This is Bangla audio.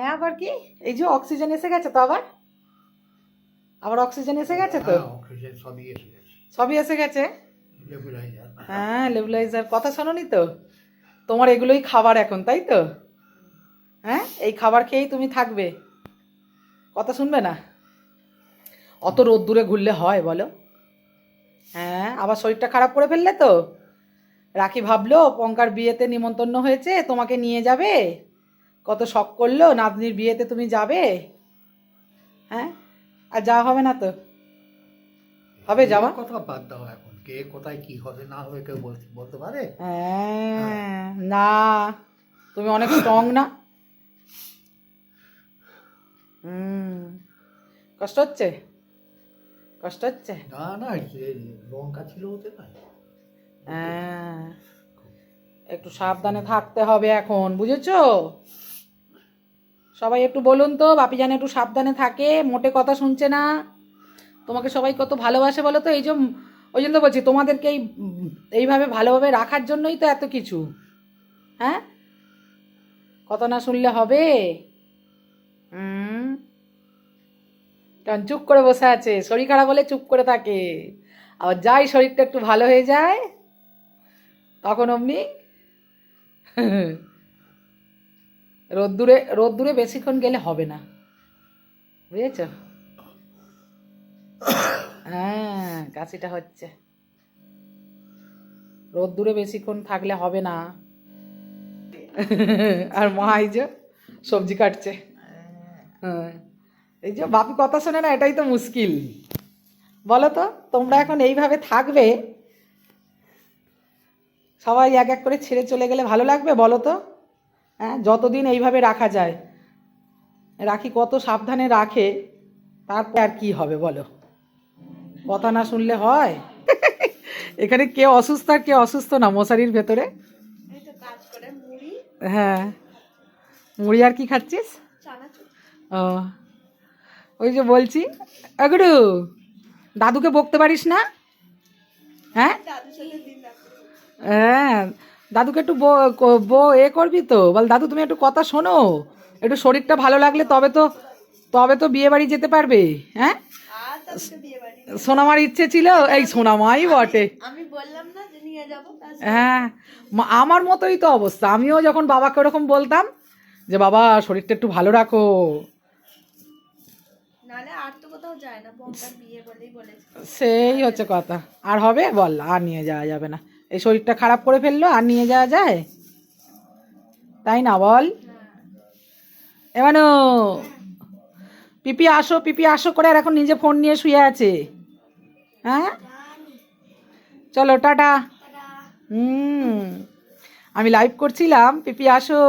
হ্যাঁ আবার কি? এই যে অক্সিজেন এসে গেছে তো আবার? আবার অক্সিজেন এসে গেছে তো? হ্যাঁ, সবই এসে গেছে। সবই এসে গেছে? লেবুলাইজার হ্যাঁ লেবুলাইজার কথা শোনোনি তো? তোমার এগুলোই খাবার এখন তাই তো? হ্যাঁ এই খাবার খেয়েই তুমি থাকবে। কথা শুনবে না? অত রোদ্দুরে ঘুরলে হয় বলো। হ্যাঁ আবার শরীরটা খারাপ করে ফেললে তো? রাখি ভাবলো পঙ্কার বিয়েতে নিমন্ত্রণ হয়েছে তোমাকে নিয়ে যাবে? কত শখ করল নাতনির বিয়েতে তুমি যাবে? হ্যাঁ? আর যাওয়া হবে না তো? হবে যাওয়া? কথা বাদ দাও এখন কে কোথায় কি হবে না হবে কেউ বলতে বলতে পারে? হ্যাঁ না তুমি অনেক স্ট্রং না। হুম কষ্ট হচ্ছে? কষ্ট হচ্ছে? না না লঙ্কা ছিল ওতে না হ্যাঁ একটু সাবধানে থাকতে হবে এখন বুঝেছ? সবাই একটু বলুন তো, বাপি যেন একটু সাবধানে থাকে, মোটে কথা শুনছে না। তোমাকে সবাই কত ভালোবাসে বলো তো? এই যে, ওই জন্য বলছি, তোমাদেরকে এই, এইভাবে ভালোভাবে রাখার জন্যই তো এত কিছু। হ্যাঁ? কথা না শুনলে হবে? কারণ চুপ করে বসে আছে, শরীর খারাপ হলে চুপ করে থাকে। আবার যাই শরীরটা একটু ভালো হয়ে যায়, তখন অমনি রোদ্দুরে রোদ্দুরে বেশিক্ষণ গেলে হবে না। বুঝেছ? হ্যাঁ কাশিটা হচ্ছে। রোদ্দুরে বেশিক্ষণ থাকলে হবে না। আর মা এই যে সবজি কাটছে। হ্যাঁ এই যে বাপি কথা শোনে না, এটাই তো মুশকিল। বলো তো, তোমরা এখন এইভাবে থাকবে? সবাই এক এক করে ছেড়ে চলে গেলে ভালো লাগবে? বলো তো। হ্যাঁ যতদিন এইভাবে রাখা যায়। রাখি কত সাবধানে রাখে, তারপর আর কি হবে বলো? কথা না শুনলে হয়? এখানে কে অসুস্থ আর কে অসুস্থ না মশারির ভেতরে? হ্যাঁ। মুড়ি আর কি খাচ্ছিস? ও। ওই যে বলছি এগুডু দাদুকে বকতে পারিস না? হ্যাঁ? হ্যাঁ। দাদুকে একটু বো- এ করবি তো? বল দাদু তুমি একটু কথা শোনো। একটু শরীরটা ভালো লাগলে তবে তো তবে তো বিয়ে বাড়ি যেতে পারবে হ্যাঁ? সোনামার ইচ্ছে ছিল এই সোনামাই বটে। আমি বললাম না যে নিয়ে যাব হ্যাঁ আমার মতোই তো অবস্থা। আমিও যখন বাবাকে ওরকম বলতাম যে বাবা শরীরটা একটু ভালো রাখো। সেই হচ্ছে কথা। আর হবে? বল আর নিয়ে যাওয়া যাবে না। এই শরীরটা খারাপ করে ফেলল আর নিয়ে যাওয়া যায়? তাই না বল? এমানো পিপি আসো পিপি আসো করে আর এখন নিজে ফোন নিয়ে শুয়ে আছে। হ্যাঁ? চলো টাটা। হুম। আমি লাইভ করছিলাম পিপি আসো।